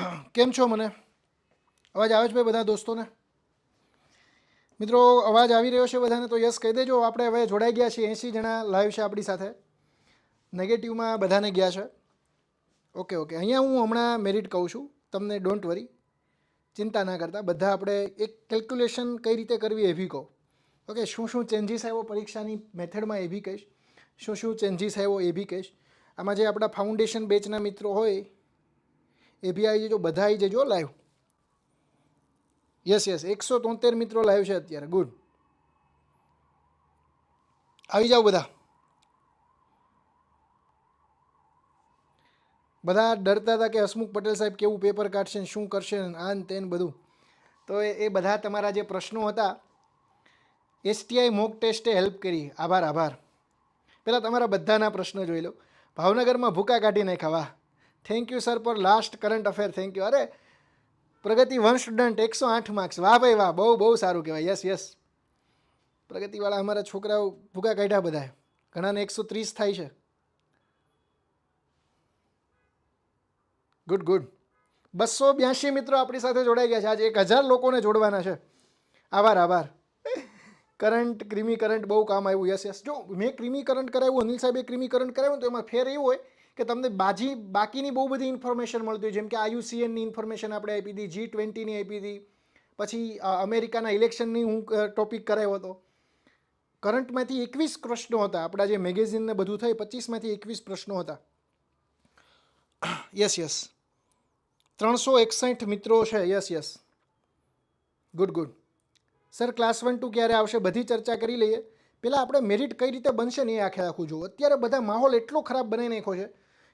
કેમ છો મને? અવાજ આવે છે ભાઈ બધા દોસ્તોને? મિત્રો, અવાજ આવી રહ્યો છે બધાને, તો યસ કહી દેજો. આપણે હવે જોડાઈ ગયા છીએ એંસી જણા લાઈવ છે આપણી સાથે. નેગેટિવમાં બધાને ગયા છે. ઓકે ઓકે અહીંયા હું હમણાં મેરિટ કહું છું. તમને ડોન્ટ વરી ચિંતા ના કરતા. બધા આપણે એક કેલ્ક્યુલેશન કઈ રીતે કરવી એ બી કહો. ઓકે શું શું ચેન્જીસ આવ્યો પરીક્ષાની મેથડમાં એ બી કહીશ. શું શું ચેન્જીસ આવ્યો એ બી કહીશ. આમાં જે આપણા ફાઉન્ડેશન બેચના મિત્રો હોય એ બી આવી જજો બધા આવી જજો લાઈવ યસ યસ એકસો તોતેર મિત્રો લાઈવ છે અત્યારે. ગુડ આવી જાઓ બધા. બધા ડરતા હતા કે હસમુખ પટેલ સાહેબ કેવું પેપર કાઢશે શું કરશે આન આ ને તે ને બધું. તો એ બધા તમારા જે પ્રશ્નો હતા એસટીઆઈ મોક ટેસ્ટે હેલ્પ કરી. આભાર આભાર. પહેલાં તમારા બધાના પ્રશ્નો જોઈ લો. ભાવનગરમાં ભૂકા કાઢી નાખ્યા, વાહ. Thank you sir for last current affair thank you અરે પ્રગતિ વન સ્ટુડન્ટ એકસો આઠ માર્ક્સ વાહ ભાઈ વાહ બહુ બહુ સારું કહેવાય યસ યસ પ્રગતિવાળા અમારા છોકરાઓ ભૂકા કાઢ્યા બધા ઘણાને એકસો ત્રીસ થાય છે ગુડ ગુડ બસો બ્યાસી મિત્રો આપણી સાથે જોડાઈ ગયા છે આજે એક હજાર લોકોને જોડવાના છે આભાર આભાર કરંટ ક્રિમી કરંટ બહુ કામ આવ્યું યસ યસ જો મેં ક્રિમી કરંટ કરાવ્યું અનિલ સાહેબે ક્રિમી કરંટ કરાવ્યું તો એમાં ફેર એવું હોય કે તમને બાજી, બાકીની બહુ બધી ઇન્ફોર્મેશન મળતી હોય, જેમ કે આયુસીએનની ઇન્ફોર્મેશન આપણે આપી હતી જી ટ્વેન્ટીની આપી હતી પછી અમેરિકાના ઇલેક્શનની હું ટોપિક કરાવ્યો હતો. કરંટમાંથી એકવીસ પ્રશ્નો હતા. આપણા જે મેગેઝિનને બધું થઈ પચીસમાંથી એકવીસ પ્રશ્નો હતા. યસ યસ ત્રણસો એકસઠ મિત્રો છે. Yes yes good good sir class one two ક્યારે આવશે? બધી ચર્ચા કરી લઈએ. પહેલાં આપણે મેરિટ કઈ રીતે બનશે ને એ આખે આખું જુઓ. અત્યારે બધા માહોલ એટલો ખરાબ બનાવી નાખ્યો છે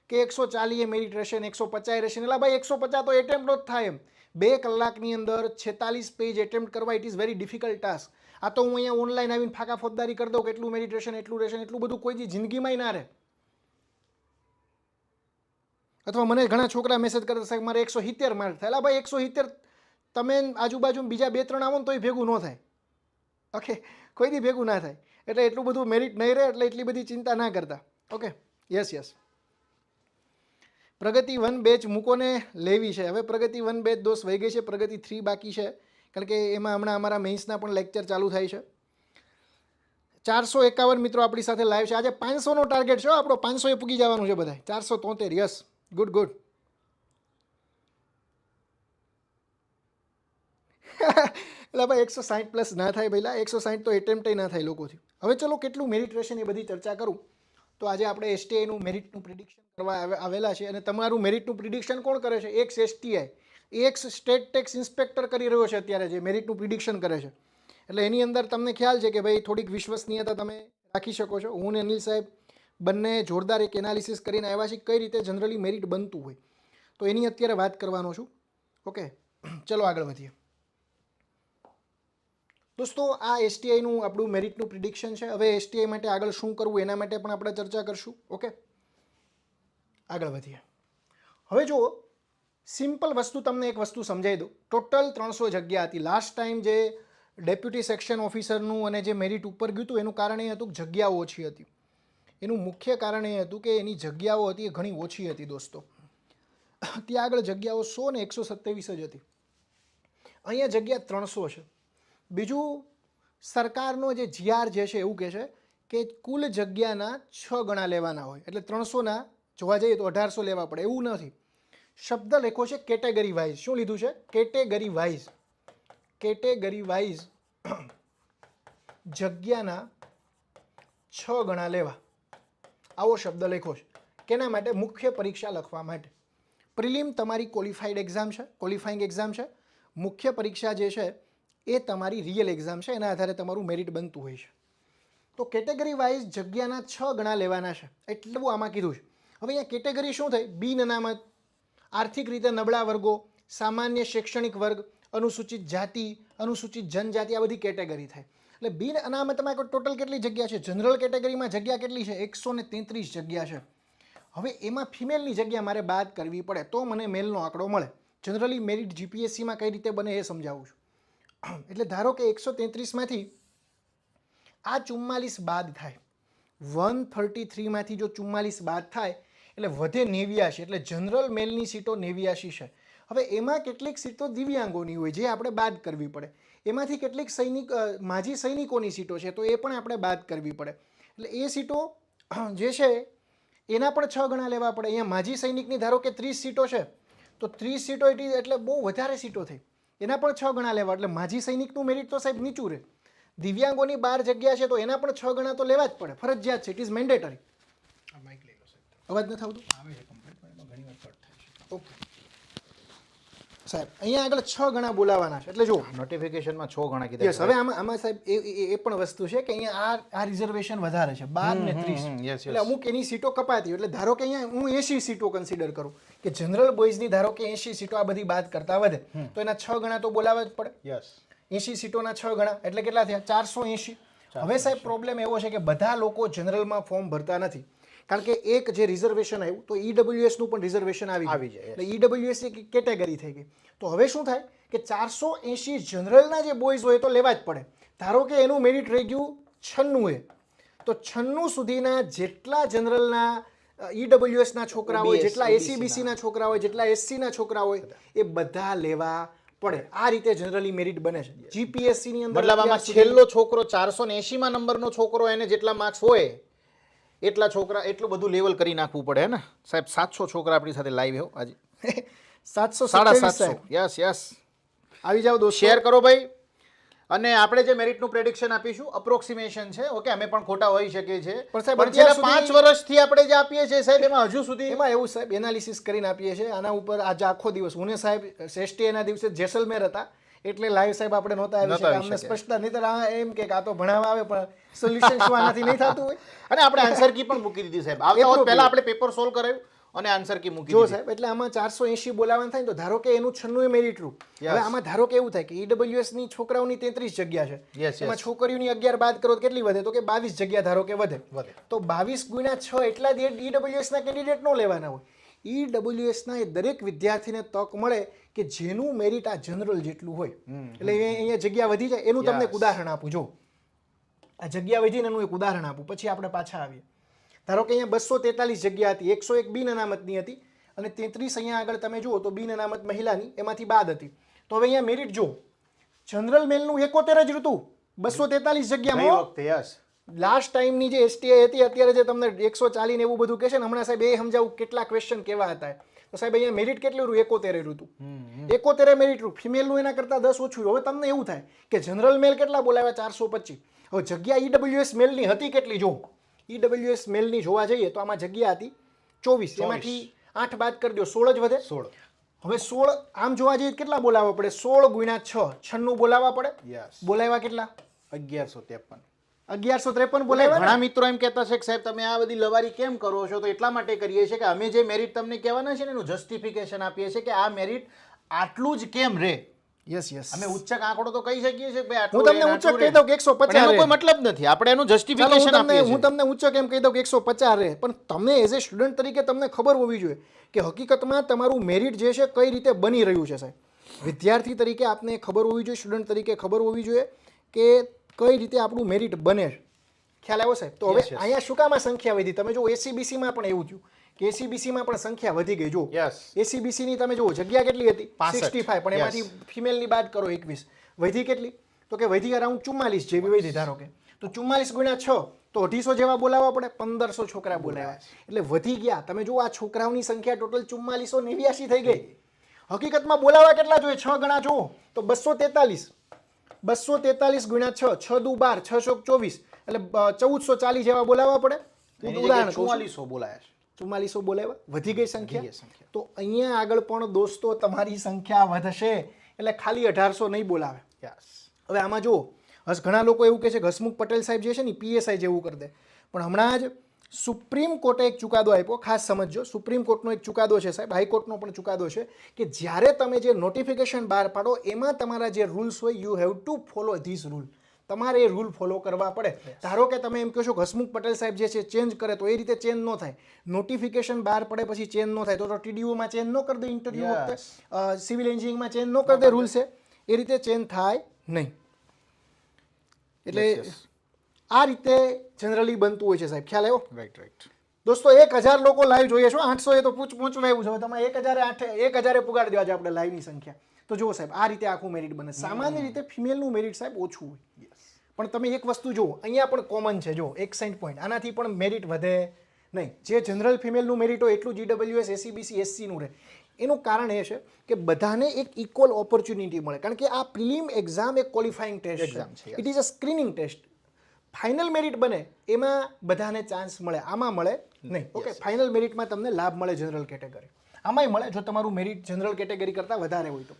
કે એકસો ચાલીએ મેરિટ રહેશે ને એકસો પચાસ રહેશે એટલે ભાઈ એકસો પચાસ તો એટેમ્પ્ટ જ થાય એમ. બે કલાકની અંદર છેતાલીસ પેજ એટેમ્પ્ટ કરવા it is very difficult task આ તો હું અહીંયા ઓનલાઈન આવીને ફાકા ફોજદારી કરી દઉં કે એટલું મેરિટ એટલું રહેશે એટલું બધું કોઈ જિંદગીમાંય ના રહે. અથવા મને ઘણા છોકરા મેસેજ કરતા સાહેબ મારે એકસો સિત્તેર માર્ક થાય. એલા ભાઈ એકસો સિત્તેર તમે આજુબાજુ બીજા બે ત્રણ આવો ને તોય ભેગું ન થાય. ઓકે? કોઈ દી ભેગું ના થાય. એટલે એટલું બધું મેરિટ નહીં રહે, એટલે એટલી બધી ચિંતા ના કરતા. Okay? Yes yes Pragati one batch મૂકોને લેવી છે. હવે પ્રગતિ વન બેચ દોસ્ત વહી ગઈ છે, પ્રગતિ થ્રી બાકી છે. કારણ કે એમાં હમણાં અમારા મેઇન્સના પણ લેક્ચર ચાલુ થાય છે. ચારસો એકાવન મિત્રો આપણી સાથે લાઈવ છે. આજે પાંચસોનો ટાર્ગેટ છે આપણો. પાંચસો એ પૂગી જવાનું છે બધા ચારસો તોતેર. યસ ગુડ ગુડ એટલે ભાઈ એકસો સાઠ પ્લસ ના થાય પહેલાં એકસો સાઠ તો એટેમ્પ્ટે ના થાય લોકોથી. હવે ચલો કેટલું મેરિટ એ બધી ચર્ચા કરું. તો આજે આપણે એસટીઆઈનું મેરિટનું પ્રિડિક્શન કરવા આવેલા છે અને તમારું મેરિટનું પ્રિડિક્શન કોણ કરે છે? Ex STI ex state tax inspector કરી રહ્યો છે અત્યારે જે મેરિટનું પ્રિડિક્શન કરે છે. એટલે એની અંદર તમને ખ્યાલ છે કે ભાઈ થોડીક વિશ્વસનીયતા તમે રાખી શકો છો. હું ને અનિલ સાહેબ બંને જોરદાર એક એનાલિસિસ કરીને આવ્યા છે કઈ રીતે જનરલી મેરિટ બનતું હોય. તો એની અત્યારે વાત કરવાનો છું. ઓકે ચલો આગળ વધીએ. દોસ્તો, આ એસટીઆઈનું આપણું મેરિટનું પ્રિડિક્શન છે. હવે એસટીઆઈ માટે આગળ શું કરવું એના માટે પણ આપણે ચર્ચા કરશું, ઓકે? આગળ વધીએ. હવે જુઓ સિમ્પલ વસ્તુ તમને એક વસ્તુ સમજાવી દઉં. ટોટલ ત્રણસો જગ્યા હતી. લાસ્ટ ટાઈમ જે ડેપ્યુટી સેક્શન ઓફિસરનું અને જે મેરિટ ઉપર ગયું હતું, એનું કારણ એ હતું કે જગ્યાઓ ઓછી હતી. એનું મુખ્ય કારણ એ હતું કે એની જગ્યાઓ હતી એ ઘણી ઓછી હતી, દોસ્તો. ત્યાં આગળ જગ્યાઓ સો ને એકસો સત્યાવીસ જ હતી. અહીંયા જગ્યા ત્રણસો છે. બીજું સરકારનો જે જીઆર જે છે એવું કહે છે કે કુલ જગ્યાના છ ગણા લેવાના હોય. એટલે ત્રણસોના જોવા જઈએ તો અઢારસો લેવા પડે. એવું નથી. શબ્દ લખો છે કેટેગરી વાઇઝ. શું લીધું છે? Category wise. કેટેગરી વાઇઝ જગ્યાના છ ગણા લેવા. આવો શબ્દ લખ્યો છે. કેના માટે? મુખ્ય પરીક્ષા લખવા માટે. પ્રિલિમ તમારી ક્વોલિફાઈડ એક્ઝામ છે. ક્વોલિફાઈંગ એક્ઝામ છે. મુખ્ય પરીક્ષા જે છે એ તમારી રિયલ એક્ઝામ છે, એના આધારે તમારું મેરિટ બનતું હોય છે. તો કેટેગરી વાઇઝ જગ્યાના છ ગણા લેવાના છે, એટલું આમાં કીધું છે. હવે અહીંયા કેટેગરી શું થઈ બિન અનામત, આર્થિક રીતે નબળા વર્ગો, સામાન્ય શૈક્ષણિક વર્ગ, અનુસૂચિત જાતિ, અનુસૂચિત જનજાતિ, આ બધી કેટેગરી થાય. એટલે બિન અનામતમાં ટોટલ કેટલી જગ્યા છે? જનરલ કેટેગરીમાં જગ્યા કેટલી છે? એકસો ને તેત્રીસ જગ્યા છે. હવે એમાં ફિમેલની જગ્યા મારે બાદ કરવી પડે, તો મને મેલનો આંકડો મળે. જનરલી મેરિટ જીપીએસસીમાં કઈ રીતે બને એ સમજાવું છું. એટલે ધારો કે એકસો તેત્રીસમાંથી આ ચુમ્માલીસ બાદ થાય. વન થર્ટી થ્રીમાંથી જો ચુમ્માલીસ બાદ થાય, એટલે વધે નેવ્યાશી, એટલે જનરલ મેલની સીટો નેવ્યાશી છે. હવે એમાં કેટલીક સીટો દિવ્યાંગોની હોય, જે આપણે બાદ કરવી પડે. એમાંથી કેટલીક સૈનિક માજી સૈનિકોની સીટો છે, તો એ પણ આપણે બાદ કરવી પડે. એટલે એ સીટો જે છે, એના પણ છ ગણા લેવા પડે. અહીંયા માજી સૈનિકની ધારો કે ત્રીસ સીટો છે, તો ત્રીસ સીટો એટલી, એટલે બહુ વધારે સીટો થઈ. એના પણ છ ગણા લેવા એટલે માજી સૈનિકનું મેરિટ તો સાહેબ નીચું રહે. દિવ્યાંગોની બાર જગ્યા છે તો એના પણ છ ગણા તો લેવા જ પડે. ફરજિયાત છે ઇટ ઇઝ મેન્ડેટરી અવાજ નથી આવતો ઓકે સાહેબ અહીંયા આગળ છ ગણા બોલાવાના છે. એટલે જો નોટિફિકેશનમાં છ ગણા કીધા યસ હવે આમાં આમાં સાહેબ એ એ- પણ વસ્તુ છે કે અહીંયા આ આ રિઝર્વેશન વધારે છે બાર ને ત્રીસ. એટલે અમુક એની સીટો કપાતી. એટલે ધારો કે અહીંયા હું એસી સીટો કન્સિડર કરું કે જનરલ બોયઝની ધારો કે એસી સીટો આ બધી બાદ કરતા વધે તો એના છ ગણા તો બોલાવવા જ પડે. યસ એસી સીટોના છ ગણા એટલે કેટલા થયા? ચારસો એસી હવે સાહેબ પ્રોબ્લેમ એવો છે કે બધા લોકો જનરલમાં ફોર્મ ભરતા નથી. કારણ કે એક જે રિઝર્વેશન આવ્યું તો ઈડબ્લ્યુએસનું પણ રિઝર્વેશન આવી આવી જાય, એટલે ઈડબ્લ્યુએસ એક કેટેગરી થઈ ગઈ. તો હવે શું થાય કે ચારસો એસી જનરલના જે બોયઝ હોય તો લેવા જ પડે. ધારો કે એનું મેરિટ રહી ગયું છન્નું એ તો છન્નું સુધીના જેટલા જનરલના ઈડબ્લ્યુએસના છોકરા હોય જેટલા એસીબીસીના છોકરા હોય જેટલા એસસીના છોકરા હોય એ બધા લેવા પડે. આ રીતે જનરલી મેરિટ બને છે. જીપીએસસીની અંદર મતલબ આમાં છેલ્લો છોકરો ચારસો ને એસીમાં નંબરનો છોકરો એને જેટલા માર્ક્સ હોય એટલા છોકરા એટલું બધું લેવલ કરી નાખવું પડે હે ને? સાહેબ સાતસો છોકરા આપણી સાથે લાઈવ હો આજે. સાતસો સાડા સાતસો. યસ યસ આવી જાઓ દોસ્તો. શેર કરો ભાઈ. અને આપણે જે મેરિટનું પ્રેડિક્શન આપીશું અપ્રોક્સિમેશન છે. ઓકે અમે પણ ખોટા હોઈ શકીએ છીએ. પણ સાહેબ, છેલ્લા પાંચ વર્ષથી આપણે જે આપીએ છીએ સાહેબ એમાં હજુ સુધી એમાં એવું સાહેબ એનાલિસિસ કરીને આપીએ છીએ. આના ઉપર આજે આખો દિવસ. હું સાહેબ શ્રેષ્ઠી એના દિવસે જેસલમેર હતા. એટલે લાઈવ સાહેબ આપણે નહોતા આવી નહોતા અમને સ્પષ્ટતા નહીં તો આ એમ કે આ તો ભણાવવા આવે પણ સોલ્યુશન શું આનાથી નહીં થતું હોય? અને આપણે આન્સર કી પણ મૂકી દીધી સાહેબ. આવતા વખત પહેલા આપણે પેપર સોલ્વ કરાયું અને આન્સર કી મૂકી જો સાહેબ એટલે આમાં ચારસો એંશી બોલાવવાનું થાય તો ધારો કે એનું છન્નું મેરિટ રૂપ. હવે આમાં ધારો કે એવું થાય કે ઈડબ્લ્યુએસની છોકરાઓની તેત્રીસ જગ્યા છે. એમાં છોકરીઓની અગિયાર બાદ કરો કેટલી વધે? તો કે બાવીસ જગ્યા ધારો કે વધે. વધે. તો બાવીસ ગુણ્યા છ એટલા જ ઈડબ્લ્યુએસ ના કેન્ડિડેટ નો લેવાના હોય. ઈડબ્લ્યુએસ ના એ દરેક વિદ્યાર્થીને તક મળે કે જેનું મેરિટ આ જનરલ જેટલું હોય. એટલે અહીંયા જગ્યા વધી જાય. એનું તમને એક ઉદાહરણ આપું જો. આ જગ્યા વધીને એનું એક ઉદાહરણ આપું. પછી આપણે પાછા આવીએ. ધારો કે અહીંયા બસો તેતાલીસ જગ્યા હતી. એકસો એક બિન અનામતની હતી અને તેત્રીસ અહીંયા આગળ તમે જુઓ તો બિન અનામત મહિલાની એમાંથી બાદ હતી. તો હવે અહીંયા મેરિટ જો જનરલ મેલનું એકોતેર જ ઋતુ. બસો તેતાલીસ જગ્યા જગ્યામાં લાસ્ટ ટાઈમની જે એસટીઆઈ હતી અત્યારે જે તમને એકસો ચાલીને એવું બધું કહેશે ને હમણાં સાહેબ એ સમજાવું કેટલા ક્વેશ્ચન કેવા હતા. તો સાહેબ અહીંયા મેરિટ કેટલું રહ્યું? એકોતેરે ઋતુ એકોતેરે મેરિટ રહ્યું. ફિમેલનું એના કરતાં દસ ઓછું રહ્યું. હવે તમને એવું થાય કે જનરલ મેલ કેટલા બોલાવ્યા? ચારસો પચીસ. હવે જગ્યા ઈડબ્લ્યુએસ મેલની હતી કેટલી? જો ઈડબ્લ્યુએસ મેલની જોવા જઈએ તો આમાં જગ્યા હતી ચોવીસ. એમાંથી આઠ બાદ કરી દો સોળ જ વધે. સોળ. હવે સોળ આમ જોવા જઈએ કેટલા બોલાવવા પડે? સોળ ગુણ્યા છ છન્નું બોલાવવા પડે. યસ બોલાવ્યા કેટલા? અગિયારસો ત્રેપન. અગિયારસો ત્રેપન બોલે ઘણા મિત્રો એમ કહેતા છે કે સાહેબ તમે આ બધી લવારી કેમ કરો છો? તો એટલા માટે કરીએ છીએ કે અમે જે મેરિટ તમને કહેવાના છે ને એનું જસ્ટિફિકેશન આપીએ છીએ કે આ મેરિટ આટલું જ કેમ રહે યસ યસ અમે ઉચ્ચક આંકડો તો કહી શકીએ છીએ કે ભાઈ હું તમને ઉચ્ચક કહી દઉં કે 150 પચાસ રે. કોઈ મતલબ નથી. આપણે એનું જસ્ટિફિકેશન આપીએ હું તમને ઉચ્ચક એમ કહી દઉં કે એકસો પચાસ રહે પણ તમે એઝ એ સ્ટુડન્ટ તરીકે તમને ખબર હોવી જોઈએ કે હકીકતમાં તમારું મેરિટ જે છે કઈ રીતે બની રહ્યું છે સાહેબ? વિદ્યાર્થી તરીકે આપને ખબર હોવી જોઈએ સ્ટુડન્ટ તરીકે ખબર હોવી જોઈએ કે કઈ રીતે આપણું મેરિટ બને ખ્યાલ આવ્યો સાહેબ? તો હવે. અહીંયા શું કામ સંખ્યા વધી? તમે જો એસીબીસીમાં પણ એવું થયું કે એસીબીસીમાં પણ સંખ્યા વધી ગઈ. જો એસીબીસીની તમે જુઓ જગ્યા કેટલી હતી? 65, સિક્સટી ફાઈવ પણ. એમાંથી ફિમેલની બાદ કરો એકવીસ. વધી કેટલી? તો કે વધી અરાઉન્ડ ચુમ્માલીસ જેવી વધી ધારો કે. તો ચુમ્માલીસ ગુણ્યા છ તો અઢીસો જેવા બોલાવવા પડે પંદરસો છોકરા બોલાવ્યા એટલે વધી ગયા. તમે જુઓ આ છોકરાઓની સંખ્યા ટોટલ ચુમ્માલીસો નેવ્યાસી થઈ ગઈ. હકીકતમાં બોલાવવા કેટલા જોઈએ? છ ગણા જુઓ. તો બસો તેતાલીસ. બસો તેતાલીસ ગુણ્યા છ છ દુ બાર છ ચોક ચોવીસ. એટલે ચૌદસો ચાલીસ જેવા બોલાવવા પડે. ઉદાહરણ. ચુમ્માલીસો બોલાયા છે. ચુમ્માલીસો બોલાવ્યા? વધી ગઈ સંખ્યા. તો અહીંયા આગળ પણ દોસ્તો તમારી સંખ્યા વધશે. એટલે ખાલી અઢારસો નહીં બોલાવે. હવે આમાં જુઓ. હસ ઘણા લોકો એવું કહે છે કે હસમુખ પટેલ સાહેબ જે છે ને પીએસઆઈ જેવું કરી દે. પણ હમણાં જ સુપ્રીમ કોર્ટે એક ચુકાદો આપ્યો ખાસ સમજજો સુપ્રીમ કોર્ટનો એક ચુકાદો છે સાહેબ હાઈકોર્ટનો પણ ચુકાદો છે કે જ્યારે તમે જે નોટિફિકેશન બહાર પાડો એમાં તમારા જે રૂલ્સ હોય you have to follow this rule તમારે એ રૂલ ફોલો કરવા પડે. ધારો કે તમે એમ કહો છો હસમુખ પટેલ સાહેબ જે છે ચેન્જ કરે તો એ રીતે ચેન્જ ન થાય. નોટિફિકેશન બહાર પડે પછી ચેન્જ ન થાય. તો તો ટીડીઓમાં ચેન્જ ન કરી દે ઇન્ટરવ્યુ વખતે. સિવિલ એન્જિનિયરિંગમાં ચેન્જ ન કરી દે રૂલ્સ છે એ. રીતે ચેન્જ થાય નહીં. એટલે. આ રીતે જનરલી બનતું હોય છે સાહેબ. ખ્યાલ આવ્યો? રાઈટ રાઈટ દોસ્તો એક હજાર લોકો લાઈવ જોઈએ છો. આઠસો એ તો પૂછ પહોંચવા એવું છે. તમે એક હજારે આઠે એક હજારે પુગાડી દેવા છે આપણે લાઈવની સંખ્યા. તો જુઓ સાહેબ આ રીતે આખું મેરિટ બને. સામાન્ય રીતે ફિમેલનું મેરિટ સાહેબ ઓછું હોય. પણ તમે એક વસ્તુ જુઓ અહીંયા પણ કોમન છે. જો એક સેન્ટ પોઈન્ટ આનાથી પણ મેરિટ વધે નહીં. જે જનરલ ફિમેલનું મેરિટ હોય એટલું જીડબલ્યુએસ એસીબીસી એસસીનું રહે. એનું કારણ એ છે કે બધાને એક ઇક્વલ ઓપોર્ચ્યુનિટી મળે. કારણ કે આ પ્રિલિમ એક્ઝામ એક ક્વોલિફાઇંગ ટેસ્ટ એક્ઝામ છે. It is a screening test final merit બને એમાં બધાને ચાન્સ મળે. આમાં મળે નહીં. ઓકે ફાઇનલ મેરિટમાં તમને લાભ મળે જનરલ કેટેગરી આમાંય મળે જો તમારું મેરિટ જનરલ કેટેગરી કરતાં વધારે હોય તો.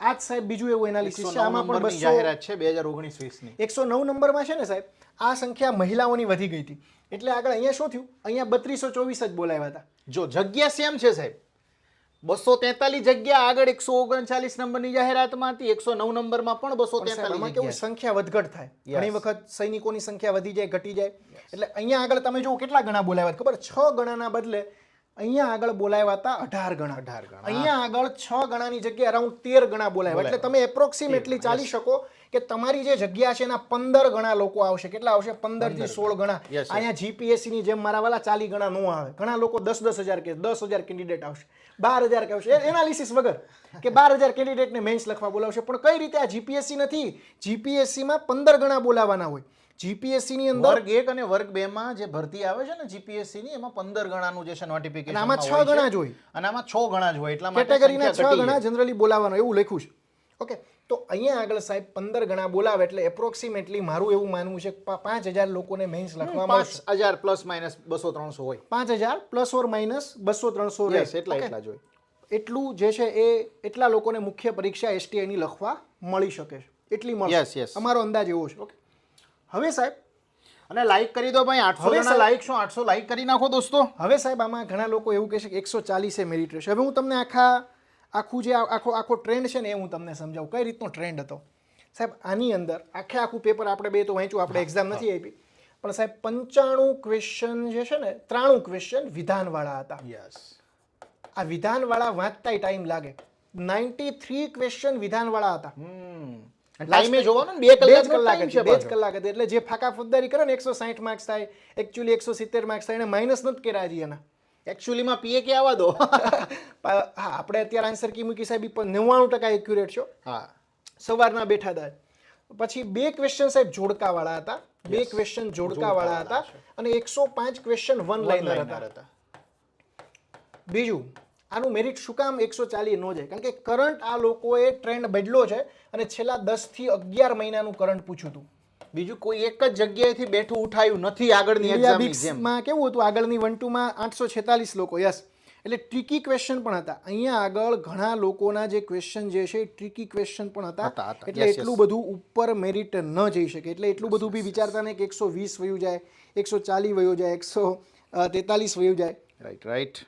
આ જ સાહેબ બીજું એવું એનાલિસિસ છે. આમાં પણ બસ જાહેરાત છે બે હજાર ઓગણીસ વીસની એકસો નવ નંબરમાં છે ને સાહેબ આ સંખ્યા મહિલાઓની વધી ગઈ હતી. એટલે આગળ અહીંયા શું થયું? અહીંયા બત્રીસો ચોવીસ જ બોલાવ્યા હતા. જો જગ્યા સેમ છે સાહેબ. બસો તેતાલીસ જગ્યા આગળ એકસો ઓગણચાલીસ નંબરની જાહેરાતમાં હતી એકસો નવ નંબરમાં પણ બસો પણ કેવું સંખ્યા વધઘટ થાય. ઘણી વખત સૈનિકોની સંખ્યા વધી જાય ઘટી જાય. એટલે અહીંયા આગળ તમે જુઓ કેટલા ગણા બોલાવ્યા ખબર? છ ગણાના બદલે અહીંયા આગળ બોલાવ્યા હતા અઢાર ગણા. અઢાર ગણા. અહીંયા આગળ છ ગણાની જગ્યાએ અરાઉન્ડ તેર ગણા બોલાવ્યા. એટલે તમે એપ્રોક્સિમેટલી ચાલી શકો. કે તમારી જે જગ્યા છે એના પંદર ગણા લોકો આવશે. કેટલા આવશે? પંદરથી સોળ ગણા. અહીંયા જીપીએસસી ની જેમ મારા વાલા ચાલી ગણા નો આવે. ઘણા લોકો દસ દસ હજાર કે દસ હજાર કેન્ડિડેટ આવશે. બાર હજાર કે આવશે. એનાલિસિસ વગર કે બાર હજાર કેન્ડિડેટને મેન્સ લખવા બોલાવશે. પણ કઈ રીતે આ જીપીએસસી નથી? જીપીએસસી માં પંદર ગણા બોલાવવાના હોય. જીપીએસસી ની અંદર વર્ગ એક અને વર્ગ બે માં જે ભરતી આવે છે ને જીપીએસસી ની એમાં પંદર ગણાનું જે છે નોટિફિકેશન આમાં છ ગણા જ હોય. અને આમાં છ ગણા જ હોય. એટલા માટે કેટેગરીના છ ગણા જનરલી બોલાવવાનો એવું લખ્યું છે. ઓકે તો અહીંયા આગળ સાહેબ પંદર ગણા બોલાવે એટલે એપ્રોક્સિમેટલી મારું એવું માનવું છે કે પાંચ હજાર લોકોને મેન્સ જાય. લખવામાં પાંચ હજાર પ્લસ માઇનસ બસો ત્રણસો હોય. પાંચ હજાર પ્લસ ઓર માઇનસ બસો ત્રણસો રહેશે. એટલા એટલા જ હોય. એટલું જે છે એ એટલા લોકોને મુખ્ય પરીક્ષા એસટીઆઈની લખવા મળી શકે છે. એટલી મળશે. અમારો અંદાજ એવો છે. ઓકે હવે સાહેબ અને લાઈક કરી દો ભાઈ આઠસો જણા લાઈક શું? આઠસો લાઈક કરી નાખો દોસ્તો. હવે સાહેબ આમાં ઘણા લોકો એવું કહેશે કે એકસો ચાલીસે મેરિટ રહેશે. હવે હું તમને આખા આખું જે આખો આખો ટ્રેન્ડ છે ને એ હું તમને સમજાવું. કઈ રીતનો ટ્રેન્ડ હતો? સાહેબ આની અંદર આખે આખું પેપર આપણે બે તો વાંચ્યું આપણે એક્ઝામ નથી આપી. પણ સાહેબ પંચાણું ક્વેશ્ચન જે છે ને ત્રાણું ક્વેશ્ચન વિધાનવાળા હતા. યસ આ વિધાનવાળા વાંચતાય ટાઈમ લાગે. નાઇન્ટી થ્રી ક્વેશ્ચન વિધાનવાળા હતા. ટાઈમે જોવાનું ને બે બે કલાક કલાક છે બે જ કલાક હતી એટલે જે ફાકા ફુદ્દારી કરે ને એકસો સાઠ માર્ક્સ થાય એકચ્યુઅલી એકસો સિત્તેર માર્ક્સ થાય એને માઇનસ નથી કર્યા હજી એના. એકચ્યુઅલી માં પીએ કે આવવા દો? હા આપણે અત્યારે આન્સર કી મૂકી સાહેબ પણ નવ્વાણું ટકા એક્યુરેટ છો. હા. સવારના બેઠા હતા. પછી બે ક્વેશ્ચન સાહેબ જોડકાવાળા હતા. બે ક્વેશ્ચન જોડકાવાળા હતા અને એકસો પાંચ ક્વેશ્ચન વન લાઇનર હતા. હતા. બીજું આનું મેરિટ શું કામ એકસો ચાલીસ ન જાય? કારણ કે કરંટ આ લોકોએ ટ્રેન્ડ બદલો છે અને છેલ્લા દસથી અગિયાર મહિનાનું કરંટ પૂછ્યું હતું. બીજું કોઈ એક જ જગ્યાએથી બેઠું ઉઠાયું નથી આગળની બિક્સમાં કેવું હતું? આગળની વન ટુમાં આઠસો છેતાલીસ લોકો યસ એટલે ટ્રિકી ક્વેશ્ચન પણ હતા. અહીંયા આગળ ઘણા લોકોના જે ક્વેશ્ચન જે છે એ ટ્રિકી ક્વેશ્ચન પણ હતા. એટલે એટલું બધું ઉપર મેરિટ ન જઈ શકે. એટલે એટલું બધું બી વિચારતા ને કે એકસો વીસ વયું જાય એકસો ચાલીસ વયું જાય એકસો તેતાલીસ વયું જાય. રાઈટ રાઈટ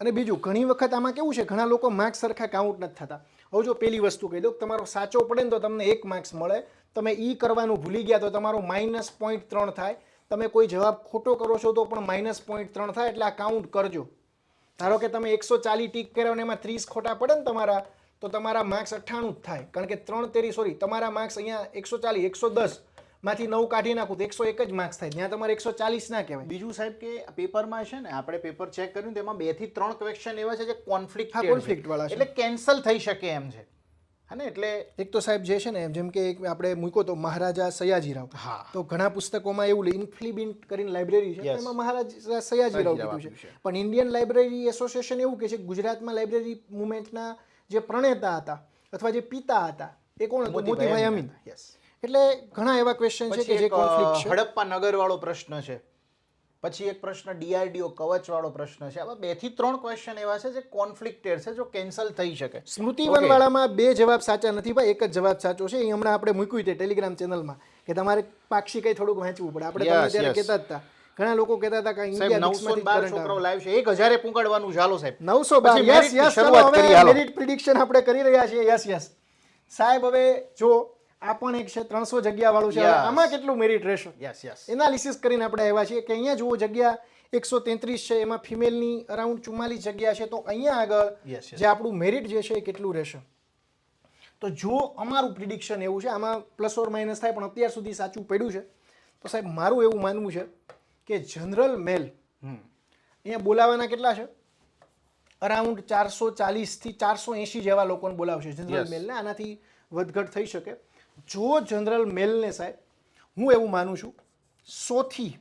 અને બીજું ઘણી વખત આમાં કેવું છે? ઘણા લોકો માર્ક્સ સરખા કાઉન્ટ નથી થતા. હવે જો પેલી વસ્તુ કહી દો કે તમારો સાચો પડે ને તો તમને એક માર્ક્સ મળે. તમે ઈ કરવાનું ભૂલી ગયા તો તમારો માઇનસ પોઈન્ટ ત્રણ થાય. તમે કોઈ જવાબ ખોટો કરો છો તો પણ માઇનસ પોઈન્ટ ત્રણ થાય એટલે આ કાઉન્ટ કરજો. ધારો કે તમે એકસો ચાલીસ ટીક કર્યો અને એમાં ત્રીસ ખોટા પડે ને તમારા તો તમારા માર્ક્સ અઠ્ઠાણું જ થાય. કારણ કે ત્રણ તેરી સોરી તમારા માર્ક્સ અહીંયા એકસો ચાલીસ એકસો દસમાંથી નવ કાઢી નાખું તો એકસો એક જ માર્ક્સ થાય. જ્યાં તમારે એકસો ચાલીસ ના કહેવાય. બીજું સાહેબ કે પેપરમાં છે ને આપણે પેપર ચેક કર્યું તેમાં બેથી ત્રણ ક્વેશ્ચન એવા છે જે કોન્ફ્લિક્ટ કોન્ફ્લિક્ટ વાળા છે. એટલે કેન્સલ થઈ શકે એમ છે. હા એટલે એક તો સાહેબ જે છે ને જેમ કે એક આપણે મૂકો તો મહારાજા સયાજીરાવ. હા. તો ઘણા પુસ્તકોમાં એવું ઇન્ફ્લિબિન્ટ કરીને લાઇબ્રેરી છે એમાં મહારાજા સયાજીરાવ કીધું છે. પણ ઇન્ડિયન લાઇબ્રેરી એસોસિએશન એવું કહે છે કે ગુજરાતમાં લાઇબ્રેરી મુવમેન્ટના જે પ્રણેતા હતા અથવા જે પિતા હતા એ કોણ હતું? મોતીભાઈ અમીન. યસ એટલે ઘણા એવા ક્વેશ્ચન છે કે જે હડપ્પા નગર વાળો પ્રશ્ન છે. પછી એક પ્રશ્ન ડીઆરડીઓ કવચવાળો પ્રશ્ન છે. આવા બેથી ત્રણ ક્વેશ્ચન એવા છે જે કોન્ફ્લિક્ટેડ છે જો કેન્સલ થઈ શકે. વાળામાં બે જવાબ સાચા નથી ભાઈ એક જ જવાબ સાચો છે. એ હમણાં આપણે મૂક્યું છે ટેલિગ્રામ ચેનલમાં કે તમારે પાક્ષી કઈ થોડુંક વાંચવું પડે. આપણે ત્યારે કહેતા હતા ઘણા લોકો કહેતા હતા કે ઇન્ડિયા નવસો બાર છોકરાઓ લાઈવ છે. એક હજારે પુંગાડવાનું ચાલો સાહેબ. નવસો બાર. યસ યસ હવે મેરિટ પ્રિડિક્શન આપણે કરી રહ્યા છીએ. યસ યસ સાહેબ હવે જો આ પણ એક છે ત્રણસો જગ્યા વાળું છે આમાં કેટલું મેરિટ રહેશે? યસ યસ એનાલિસિસ કરીને આપણે આવ્યા છીએ કે અહીંયા જુઓ જગ્યા એકસો તેત્રીસ છે એમાં ફિમેલની અરાઉન્ડ ચુમ્માલીસ જગ્યા છે. તો અહીંયા આગળ. જે આપણું મેરિટ જે છે એ કેટલું રહેશે? તો જો અમારું પ્રિડિક્શન એવું છે આમાં પ્લસ ઓર માઇનસ થાય પણ અત્યાર સુધી સાચું પડ્યું છે. તો સાહેબ મારું એવું માનવું છે કે જનરલ મેલ અહીંયા બોલાવાના કેટલા છે? અરાઉન્ડ ચારસો ચાલીસથી ચારસો એંશી જેવા લોકોને બોલાવશે જનરલ. મેલને આનાથી વધઘટ થઈ શકે. જો જનરલ મેલને સાહેબ હું એવું માનું છું સોથી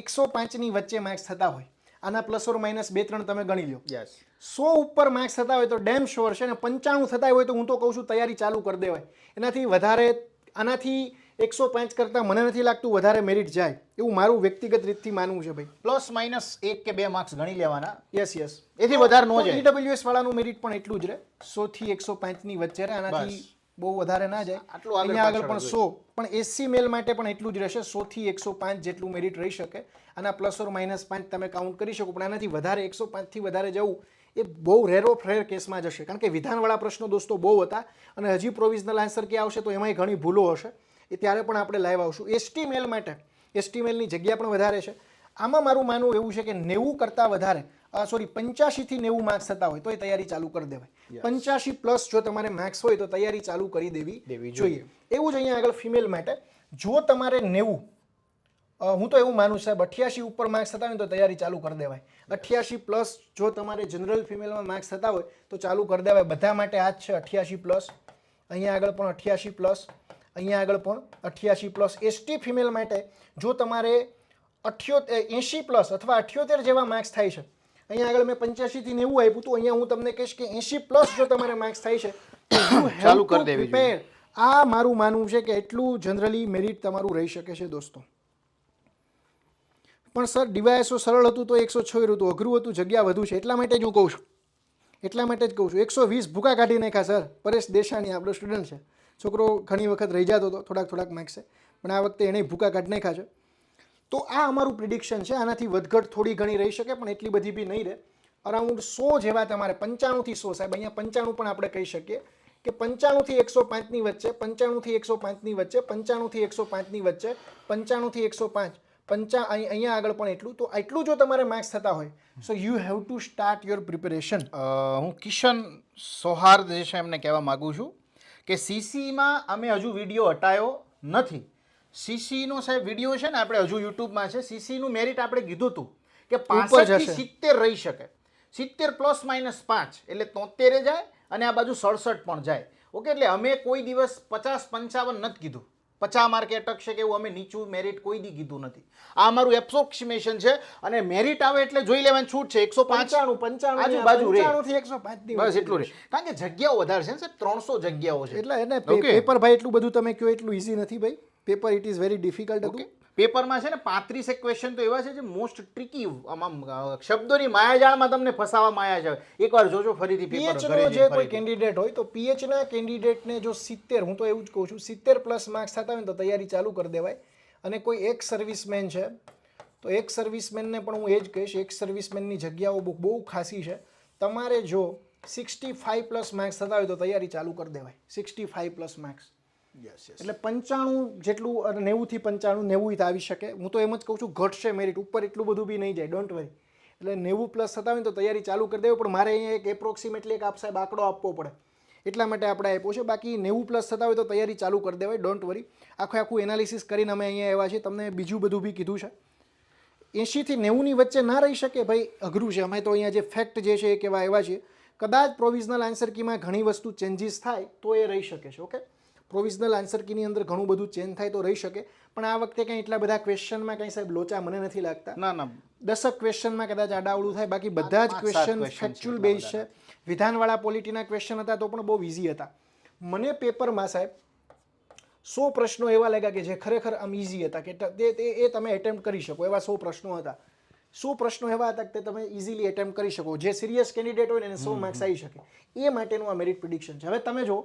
એકસો પાંચની વચ્ચે માર્ક્સ થતા હોય આના પ્લસ ઓર માઇનસ બે ત્રણ તમે ગણી લો યસ સો ઉપર માર્ક્સ થતા હોય તો ડેમ શ્યોર છે અને પંચાણું થતા હોય તો હું તો કહું છું તૈયારી ચાલુ કરી દેવાય. એનાથી વધારે આનાથી એકસો પાંચ કરતાં મને નથી લાગતું વધારે મેરિટ જાય. એવું મારું વ્યક્તિગત રીતથી માનવું છે ભાઈ. પ્લસ માઇનસ એક કે બે માર્ક્સ ગણી લેવાના? યસ યસ એથી વધારે નો જાય. ઈડબ્લ્યુએસ વાળાનું મેરિટ પણ એટલું જ રહે. સો થી એકસો પાંચની વચ્ચે રહે આનાથી. બહુ વધારે ના જાય. અહીંયા આગળ પણ સો. પણ એસસી મેલ માટે પણ એટલું જ રહેશે. સોથી એકસો પાંચ જેટલું મેરિટ રહી શકે. આના પ્લસ ઓર માઇનસ પાંચ તમે કાઉન્ટ કરી શકો પણ આનાથી વધારે એકસો પાંચથી વધારે જવું એ બહુ રેરો રેર કેસમાં જશે. કારણ કે વિધાનવાળા પ્રશ્નો દોસ્તો બહુ હતા. અને હજી પ્રોવિઝનલ આન્સર ક્યાં આવશે તો એમાંય ઘણી ભૂલો હશે. એ ત્યારે પણ આપણે લાઈવ આવશું. એસટી મેલ માટે એસટી મેલની જગ્યા પણ વધારે છે. આમાં મારું માનવું એવું છે કે નેવું કરતાં વધારે સોરી પંચ્યાસીથી નેવું માર્ક્સ થતા હોય તો એ તૈયારી ચાલુ કરી દેવાય. પંચ્યાસી પ્લસ જો તમારે માર્ક્સ હોય તો તૈયારી ચાલુ કરી દેવી જોઈએ. એવું જ અહીંયા આગળ ફિમેલ માટે જો તમારે નેવું હું તો એવું માનું સાહેબ અઠ્યાસી ઉપર માર્ક્સ થતા હોય તો તૈયારી ચાલુ કરી દેવાય. અઠ્યાસી પ્લસ જો તમારે જનરલ ફિમેલમાં માર્ક્સ થતા હોય તો ચાલુ કરી દેવાય. બધા માટે આ જ છે અઠ્યાસી પ્લસ અહીંયા આગળ પણ અઠ્યાસી પ્લસ અહીંયા આગળ પણ અઠ્યાસી પ્લસ એસટી ફિમેલ માટે જો તમારે અઠ્યોતેર એંશી પ્લસ અથવા અઠ્યોતેર જેવા માર્ક્સ થાય છે અહીંયા આગળ મેં પંચ્યાસીથી નેવું આપ્યું હતું. અહીંયા હું તમને કહીશ કે એંશી પ્લસ જો તમારે માર્ક્સ થાય છે ચાલુ કરી દેવી. આ મારું માનવું છે કે એટલું જનરલી મેરિટ તમારું રહી શકે છે દોસ્તો. પણ સર ડીવાયએસઓ સરળ હતું તો એકસો છ હતું. અઘરું હતું જગ્યા વધુ છે. એટલા માટે જ હું કહું છું. એટલા માટે જ કહું છું. એકસો વીસ ભૂકા કાઢી નાખ્યા સર પરેશ દેશાણી આપણો સ્ટુડન્ટ છે. છોકરો ઘણી વખત રહી જતો હતો થોડાક થોડાક માર્ક્સે પણ આ વખતે એણે ભૂકા કાઢી નાખ્યા છે. તો આ અમારું પ્રિડિક્શન છે. આનાથી વધઘટ થોડી ઘણી રહી શકે, પણ એટલી બધી બી નહીં રહે. અરાઉન્ડ સો જેવા તમારે, પંચાણુંથી સો સાહેબ, અહીંયા પંચાણું પણ આપણે કહી શકીએ કે પંચાણુંથી એકસો પાંચની વચ્ચે, પંચાણુંથી એકસો પાંચની વચ્ચે, પંચાણુંથી એકસો પાંચની વચ્ચે, પંચાણુંથી એકસો પાંચ, પંચા, અહીં- અહીંયા આગળ પણ એટલું. તો એટલું જો તમારે માર્ક્સ થતા હોય so you have to start your preparation હું કિશન સૌહાર્દ જે છે એમને કહેવા માગું છું કે સીસીમાં અમે હજુ વીડિયો હટાયો નથી. સીસીનો સાહેબ વીડિયો છે ને આપણે હજુ યુટ્યુબમાં છે સીસીનું મેરિટ આપણે કીધું હતું કે પાસઠથી. સિત્તેર રહી શકે. સિત્તેર પ્લસ માઇનસ પાંચ એટલે તોતેરે જાય અને આ બાજુ સડસઠ પણ જાય. ઓકે એટલે અમે કોઈ દિવસ પચાસ પંચાવન નથી કીધું. પચાસ માર્કે અટકશે કે એવું અમે નીચું મેરિટ કોઈ દી કીધું નથી. આ અમારું એપ્રોક્સિમેશન છે અને મેરિટ આવે એટલે જોઈ લેવાની છૂટ છે. એકસો પાંચ પંચાણું પંચાણું આજુબાજુ રહે. એકસો પાંચ બસ એટલું રહે કારણ કે જગ્યાઓ વધારે છે ને સાહેબ ત્રણસો જગ્યાઓ છે. એટલે એને પેપર ભાઈ એટલું બધું તમે કહો એટલું ઇઝી નથી ભાઈ. Paper it is very difficult હતું પેપરમાં છે ને પાંત્રીસ ક્વેશ્ચન તો એવા છે જે મોસ્ટ ટ્રિકી આમાં શબ્દોની માયાજાળમાં તમને ફસાવા માયા છે. એકવાર જોજો ફરીથી પેપર પીએચ ઘરે નો જઈને જે કોઈ કેન્ડિડેટ હોય તો પીએચના કેન્ડિડેટને જો સિત્તેર હું તો એવું જ કહું છું સિત્તેર પ્લસ માર્ક્સ થતા હોય તો તૈયારી ચાલુ કરી દેવાય. અને કોઈ એક સર્વિસમેન છે તો એક સર્વિસમેનને પણ હું એ જ કહીશ એક સર્વિસમેનની જગ્યાઓ બહુ બહુ ખાસી છે. તમારે જો સિક્સટી ફાઈવ પ્લસ માર્ક્સ થતા હોય તો તૈયારી ચાલુ કરી દેવાય. સિક્સટી ફાઈવ પ્લસ માર્ક્સ એટલે પંચાણું જેટલું નેવુંથી પંચાણું નેવું આવી શકે. હું તો એમ જ કહું છું, ઘટશે મેરિટ ઉપર એટલું બધું બી નહીં જાય ડોન્ટ વરી એટલે નેવું પ્લસ થતા તો તૈયારી ચાલુ કરી દેવી, પણ મારે અહીંયા એક એપ્રોક્સિમેટલી એક આપ સાહેબ આંકડો આપવો પડે. એટલા માટે આપણે આપ્યો છે બાકી નેવું પ્લસ થતા હોય તો તૈયારી ચાલુ કરી દેવાય ડોન્ટ વરી આખું આખું એનાલિસિસ કરીને અમે અહીંયા આવ્યા છીએ. તમને બીજું બધું બી કીધું છે. એંશીથી નેવુંની વચ્ચે ના રહી શકે ભાઈ, અઘરું છે. અમે તો અહીંયા જે ફેક્ટ જે છે એ કહેવા આવ્યા છીએ. કદાચ પ્રોવિઝનલ આન્સર કીમાં ઘણી વસ્તુ ચેન્જીસ થાય, તો એ રહી શકે છે ઓકે પ્રોવિઝનલ આન્સર કીની અંદર ઘણું બધું ચેન્જ થાય તો રહી શકે. પણ આ વખતે કંઈ એટલા બધા ક્વેશ્ચનમાં કંઈ સાહેબ લોચા મને નથી લાગતા. ના ના. દસક ક્વેશ્ચનમાં કદાચ આડાવડું થાય બાકી બધા જ ક્વેશ્ચન ફેક્ચ્યુઅલ બેઝ છે વિધાનવાળા પોલિટીના ક્વેશ્ચન હતા તો પણ બહુ ઇઝી હતા. મને પેપરમાં સાહેબ સો પ્રશ્નો એવા લાગ્યા કે જે ખરેખર આમ ઇઝી હતા કે તે એ તમે એટેમ્પ્ટ કરી શકો એવા સો પ્રશ્નો હતા. સો પ્રશ્નો એવા હતા કે તમે ઇઝીલી એટેમ્પ્ટ કરી શકો. જે સિરિયસ કેન્ડિડેટ હોય એને સો માર્ક્સ આવી શકે. એ માટેનું આ મેરિટ પ્રિડિક્શન છે. હવે તમે જો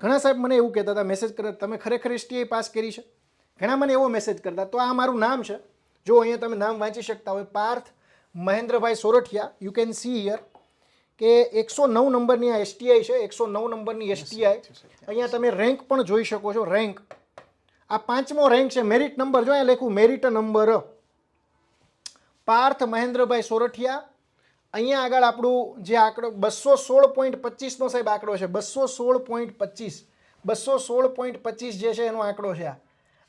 ઘણા સાહેબ મને એવું કહેતા હતા મેસેજ કરતા તમે ખરેખર એસટીઆઈ પાસ કરી છે? ઘણા મને એવો મેસેજ કરતા તો આ મારું નામ છે. જો અહીંયા તમે નામ વાંચી શકતા હોય Parth Mahendrabhai Sorathiya you can see here કે એકસો નવ નંબરની આ એસટીઆઈ છે એકસો નવ નંબરની એસટીઆઈ અહીંયા તમે રેન્ક પણ જોઈ શકો છો રેન્ક આ પાંચમો રેન્ક છે મેરિટ નંબર જો અહીંયા લખ્યું મેરિટ નંબર પાર્થ મહેન્દ્રભાઈ સોરઠિયા અહીંયા આગળ આપણું જે આંકડો, બસો સોળ પોઈન્ટ પચીસનો સાહેબ આંકડો છે. બસો સોળ પોઈન્ટ પચીસ. બસો સોળ પોઈન્ટ પચીસ જે છે એનો આંકડો છે આ.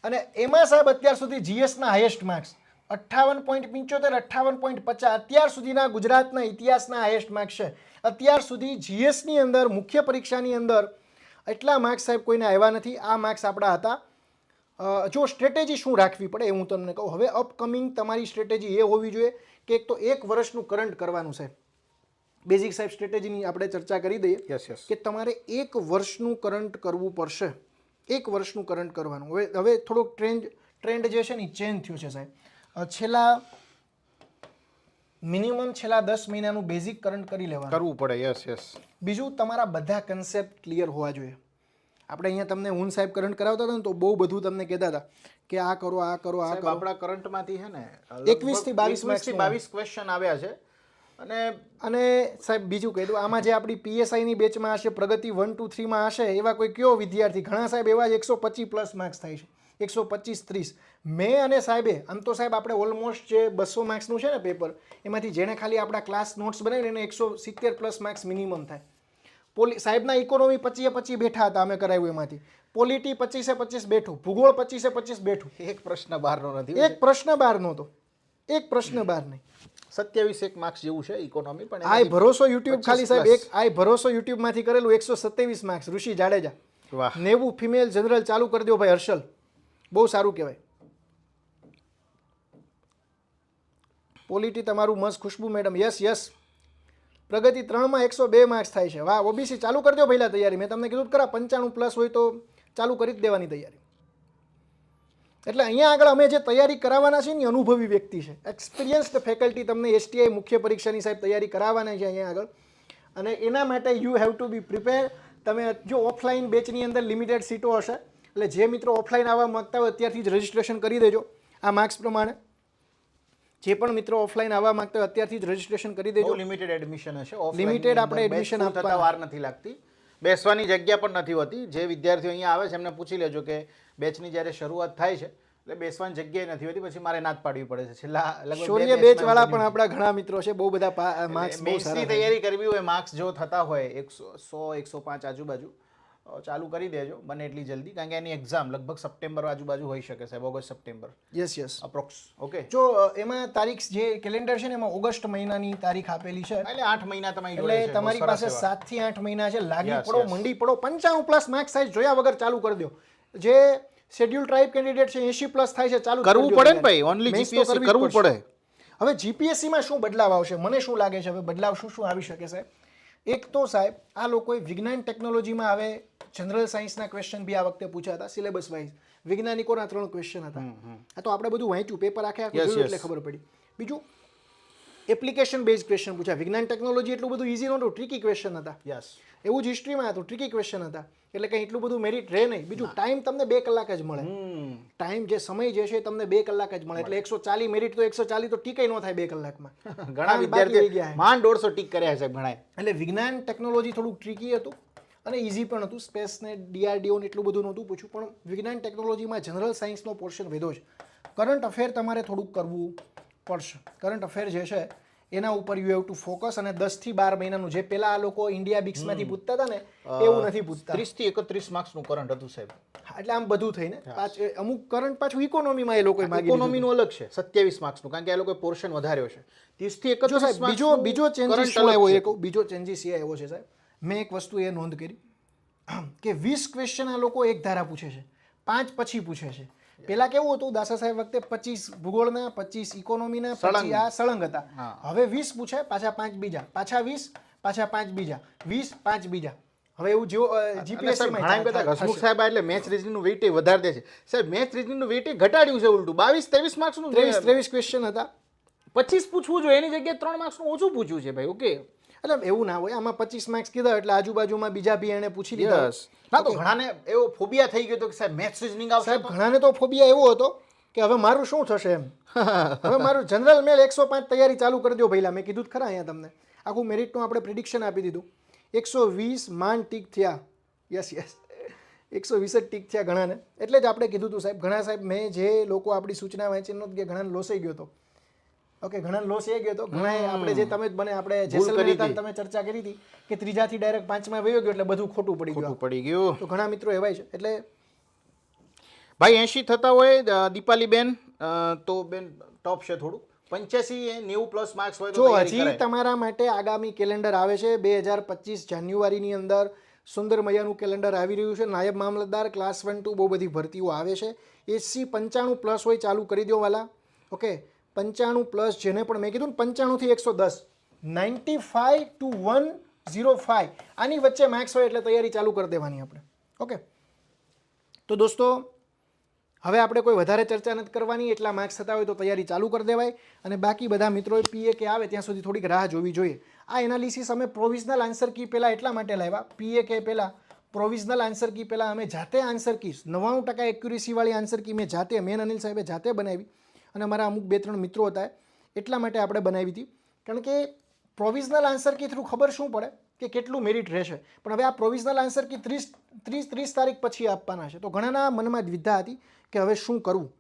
અને એમાં સાહેબ અત્યાર સુધી જીએસના હાઈએસ્ટ માર્ક્સ અઠ્ઠાવન પોઈન્ટ પંચોતેર, અઠ્ઠાવન પોઈન્ટ પચાસ, અત્યાર સુધીના ગુજરાતના ઇતિહાસના હાઈએસ્ટ માર્ક્સ છે. અત્યાર સુધી જીએસની અંદર, મુખ્ય પરીક્ષાની અંદર એટલા માર્ક્સ સાહેબ કોઈને આવ્યા નથી. આ માર્ક્સ આપણા હતા. જો સ્ટ્રેટેજી શું રાખવી પડે એ હું તમને કહું. હવે અપકમિંગ તમારી સ્ટ્રેટેજી એ હોવી જોઈએ કે એક તો એક વર્ષનું કરંટ કરવાનું સાહેબ બેઝિક સાહેબ સ્ટ્રેટેજીની આપણે ચર્ચા કરી દઈએ યસ યસ કે તમારે એક વર્ષનું કરંટ કરવું પડશે. એક વર્ષનું કરંટ કરવાનું. હવે હવે થોડોક ટ્રેન્ડ ટ્રેન્ડ જે છે ને ચેન્જ થયું છે સાહેબ. છેલ્લા મિનિમમ છેલ્લા દસ મહિનાનું બેઝિક કરંટ કરી લેવાનું. કરવું પડે યસ યસ બીજું તમારા બધા કન્સેપ્ટ ક્લિયર હોવા જોઈએ. આપણે અહીંયા તમને હું સાહેબ કરંટ કરાવતા હતા ને તો બહુ બધું તમને કહેતા હતા કે આ કરો આ કરો આ કરો. આપણા કરંટમાંથી છે ને 21 થી 22 બાવીસથી બાવીસ ક્વેશ્ચન આવ્યા છે. અને અને સાહેબ બીજું કહી દઉં આમાં જે આપણી પીએસઆઈની બેચમાં હશે પ્રગતિ વન ટુ થ્રીમાં હશે એવા કોઈ કયો વિદ્યાર્થી? ઘણા સાહેબ એવા જ એકસો પચીસ પ્લસ માર્ક્સ થાય છે. એકસો પચીસ ત્રીસ. મેં અને સાહેબે આમ તો સાહેબ આપણે ઓલમોસ્ટ જે બસો માર્ક્સનું છે ને પેપર એમાંથી જેણે ખાલી આપણા ક્લાસ નોટ્સ બનાવીને એને એકસો સિત્તેર પ્લસ માર્ક્સ મિનિમમ થાય. પોલી સાહેબના ઇકોનોમી પચીએ પચીસ બેઠા હતા અમે કરાવ્યું એમાંથી. પોલિટી પચીસે પચીસ બેઠું ભૂગોળ પચીસે પચીસ બેઠું. એક પ્રશ્ન બહારનો નથી એક પ્રશ્ન બહાર હતો. એક પ્રશ્ન બહાર નહીં. સત્યાવીસ એક માર્ક્સ જેવું છે ઇકોનોમી પણ આ ભરોસો યુટ્યુબ ખાલી સાહેબ. એક આ ભરોસો યુટ્યુબમાંથી કરેલું એકસો સત્યાવીસ માર્ક્સ ઋષિ જાડેજા. વાહ. નેવું ફિમેલ જનરલ ચાલુ કરી દો ભાઈ હર્ષલ. બહુ સારું કહેવાય. પોલિટી તમારું મસ્ત Khushbu madam yes yes Pragati ત્રણમાં એકસો બે માર્ક્સ થાય છે. વાહ ઓબીસી ચાલુ કરજો પહેલાં તૈયારી. મેં તમને કીધું ખરા, પંચાણું પ્લસ હોય તો ચાલુ કરી જ દેવાની તૈયારી. એટલે અહીંયા આગળ અમે જે તૈયારી કરાવવાના છે ને અનુભવી વ્યક્તિ છે. એક્સપિરિયન્સ્ડ ફેકલ્ટી તમને એસટીઆઈ મુખ્ય પરીક્ષાની સાહેબ તૈયારી કરાવવાના છે અહીંયા આગળ. અને એના માટે you have to be prepare તમે જો ઓફલાઈન બેચની અંદર લિમિટેડ સીટો હશે, એટલે જે મિત્રો ઓફલાઈન આવવા માગતા હોય, અત્યારથી જ રજિસ્ટ્રેશન કરી દેજો. આ માર્ક્સ પ્રમાણે. જે પણ મિત્રો ઓફલાઈન આવવા માંગતા હોય અત્યારથી જ રજીસ્ટ્રેશન કરી દેજો. લિમિટેડ એડમિશન હશે લિમિટેડ આપણે એડમિશન આપવાના. વાર નથી લાગતી. બેસવાની જગ્યા પણ નથી હોતી. જે વિદ્યાર્થીઓ અહીંયા આવે છે એમને પૂછી લેજો કે બેચની જ્યારે શરૂઆત થાય છે એટલે બેસવાની જગ્યાએ નથી હોતી પછી મારે નાત પાડવી પડે છે. છેલ્લા શૌર્ય બેચ વાળા પણ આપણા ઘણા મિત્રો છે બહુ બધા માર્ક્સ બેચની તૈયારી કરવી હોય માર્ક્સ જો થતા હોય એકસો સો એકસો પાંચ આજુબાજુ ચાલુ કરી દેજો બને એટલી જલ્દી કારણ કે એની એક્ઝામ લગભગ સપ્ટેમ્બર આજુબાજુ હોઈ શકે સાહેબ August September yes yes approx okay જો એમાં તારીખ જે કેલેન્ડર છે ને એમાં ઓગસ્ટ મહિનાની તારીખ આપેલી છે. એટલે આઠ મહિના તમારી એટલે તમારી પાસે સાતથી આઠ મહિના છે લાગી પડો મંડી પડો પંચાણું પ્લસ માર્ક્સ સાઇઝ જોયા વગર ચાલુ કરી દો. જે શેડ્યુલ ટ્રાઇબ કેન્ડિડેટ છે એસી પ્લસ થાય છે ચાલુ કરવું પડે ને ભાઈ, ઓનલી GPSC કરવી પડે. હવે જીપીએસસીમાં શું બદલાવ આવશે? મને શું લાગે છે? હવે બદલાવ શું શું આવી શકે સાહેબ એક તો સાહેબ આ લોકોએ વિજ્ઞાન ટેકનોલોજીમાં આવે જનરલ સાયન્સના ક્વેશ્ચન બી આ વખતે પૂછ્યા હતા સિલેબસ વાઇઝ વૈજ્ઞાનિકોના ત્રણ ક્વેશ્ચન હતા. આ તો આપણે બધું વાંચ્યું પેપર આખે. એટલે ખબર પડી. બીજું એપ્લિકેશન બેઝ ક્વેશ્ચન પૂછ્યા. વિજ્ઞાન ટેકનોલોજી એટલું બધું ઇઝી નહોતું ટ્રિકી ક્વેશ્ચન હતા. યસ એવું જ હિસ્ટ્રીમાં હતું ટ્રિકી ક્વેશ્ચન હતા. એટલે કંઈ એટલું બધું મેરિટ રહે નહીં. બીજું ટાઈમ તમને બે કલાક જ મળે. ટાઈમ જે સમય જે છે તમને બે કલાક જ મળે. એટલે એકસો ચાલી મેરિટ તો એકસો ચાલી તો ટીકાઈ ન થાય બે કલાકમાં. ઘણા વિદ્યાર્થી. માંડ દોઢસો ટીક કર્યા છે ઘણા એટલે વિજ્ઞાન ટેકનોલોજી થોડુંક ટ્રિકી હતું અને ઇઝી પણ હતું. સ્પેસ ને ડીઆરડીઓ ને એટલું બધું નહોતું પૂછ્યું. પણ વિજ્ઞાન ટેકનોલોજીમાં જનરલ સાયન્સનો પોર્શન વધ્યો છે. કરંટ અફેર તમારે થોડુંક કરવું પડશે. કરંટ અફેર જે છે એના ઉપર યુ હેવ ટુ ફોકસ અને દસથી બાર મહિનાનું જે પેલા આ લોકો ઇન્ડિયા બિક્સમાંથી પૂછતા હતા ને એવું નથી પૂછતા. ત્રીસથી એકત્રીસ માર્ક્સનું કરંટ હતું સાહેબ. એટલે આમ બધું થઈને પાછ- અમુક કરંટ પાછું ઇકોનોમીમાં એ લોકો ઇકોનોમી નું ઇકોનોમીનું અલગ છે સત્યાવીસ માર્ક્સનું કારણ કે આ લોકો પોર્શન વધાર્યો છે. ત્રીસથી એકત્રીસ બીજો બીજો ચેન્જીસ શું આવ્યો? એ કહું બીજો ચેન્જીસ એ આવ્યો છે સાહેબ. મેં એક વસ્તુ એ નોંધ કરી કે વીસ ક્વેશ્ચન આ લોકો એક ધારા પૂછે છે. પાંચ પછી પૂછે છે. પેલા કેવું હતું? દાસા સાહેબ વખતે પચીસ ભૂગોળના પચીસ ઇકોનોમીના પછી આ સળંગ હતા. હવે વીસ પૂછે પાછા પાંચ બીજા. પાછા વીસ પાછા પાંચ બીજા. વીસ પાંચ બીજા. હવે એવું જો જીપીએસસી ઘણા બધા હસમુખ સાહેબ એટલે મેચ રીઝનિંગનું વેઇટ વધારે દે છે. સાહેબ મેચ રીઝનિંગનું વેઇટ ઘટાડ્યું છે ઉલટું. બાવીસ ત્રેવીસ માર્ક્સનું ત્રેવીસ ત્રેવીસ ક્વેશ્ચન હતા. પચીસ પૂછવું જોઈએ એની જગ્યાએ ત્રણ માર્ક્સનું ઓછું પૂછ્યું છે ભાઈ ઓકે એટલે એવું ના હોય. આમાં પચીસ માર્ક્સ કીધા એટલે આજુબાજુમાં બીજા બી એને પૂછી લીધા. ના તો ઘણાને એવો ફોબિયા થઈ ગયો હતો કે સાહેબ મેથ્સ રીઝનિંગ આવશે સાહેબ ઘણાને તો ફોબિયા એવો હતો કે હવે મારું શું થશે એમ? હવે મારું જનરલ મેલ એકસો પાંચ તૈયારી ચાલુ કરી દો પહેલા મેં કીધું જ ખરા અહીંયા તમને. આખું મેરિટનું આપણે પ્રિડિક્શન આપી દીધું. એકસો વીસ માન ટીક થયા. યસ યસ એકસો વીસ જ ટીક થયા ઘણાને. એટલે જ આપણે કીધું હતું સાહેબ. ઘણા સાહેબ મેં જે લોકો આપણી સૂચના વાંચી નહોતી કે ઘણાને લોસાઈ ગયો હતો ઓકે ઘણા લોસ એ ગયો તો ઘણા આપણે જે તમે બને આપણે જેસલમેર. તમે ચર્ચા કરી હતી કે ત્રીજાથી ડાયરેક્ટ પાંચમાં વયો ગયો એટલે બધું ખોટું પડી ગયું. પડી ગયું. તો ઘણા મિત્રો એવાય છે એટલે ભાઈ એંશી થતા હોય દીપાલી દીપાલીબેન તો બેન ટોપ છે થોડું. પંચ્યાસી એ નેવું પ્લસ માર્ક્સ હોય જો હજી તમારા માટે આગામી કેલેન્ડર આવે છે બે હજાર પચીસ જાન્યુઆરીની અંદર સુંદર મજાનું કેલેન્ડર આવી રહ્યું છે. નાયબ મામલતદાર ક્લાસ વન ટુ બહુ બધી ભરતીઓ આવે છે. એસી પંચાણું પ્લસ હોય ચાલુ કરી દો વાલા. ઓકે? પંચાણું પ્લસ જેને પણ મેં કીધું ને, પંચાણુંથી એકસો દસ. Ninety five to one zero five. આની વચ્ચે માર્ક્સ હોય એટલે તૈયારી ચાલુ કરી દેવાની આપણે. ઓકે? તો દોસ્તો, હવે આપણે કોઈ વધારે ચર્ચા નથી કરવાની, એટલા માર્ક્સ થતા હોય તો તૈયારી ચાલુ કરી દેવાય. અને બાકી બધા મિત્રોએ પીએ કે આવે ત્યાં સુધી થોડીક રાહ જોવી જોઈએ. આ એનાલિસિસ અમે પ્રોવિઝનલ આન્સર કી પહેલાં એટલા માટે લાવ્યા. પીએ કે પહેલાં પ્રોવિઝનલ આન્સર કી પહેલાં અમે જાતે આન્સર કી નવ્વાણું ટકા એક્યુરેસીવાળી આન્સર કી મેં જાતે મેન અનિલ સાહેબે જાતે બનાવી. અને અમારા અમુક બે ત્રણ મિત્રો હતા એટલા માટે આપણે બનાવી હતી. કારણ કે પ્રોવિઝનલ આન્સર કી થ્રુ ખબર શું પડે? કે કેટલું મેરિટ રહેશે. પણ હવે આ પ્રોવિઝનલ આન્સર કી ત્રીસ ત્રીસ ત્રીસ તારીખ પછી આપવાના છે. તો ઘણાના મનમાં દ્વિધા હતી કે હવે શું કરવું?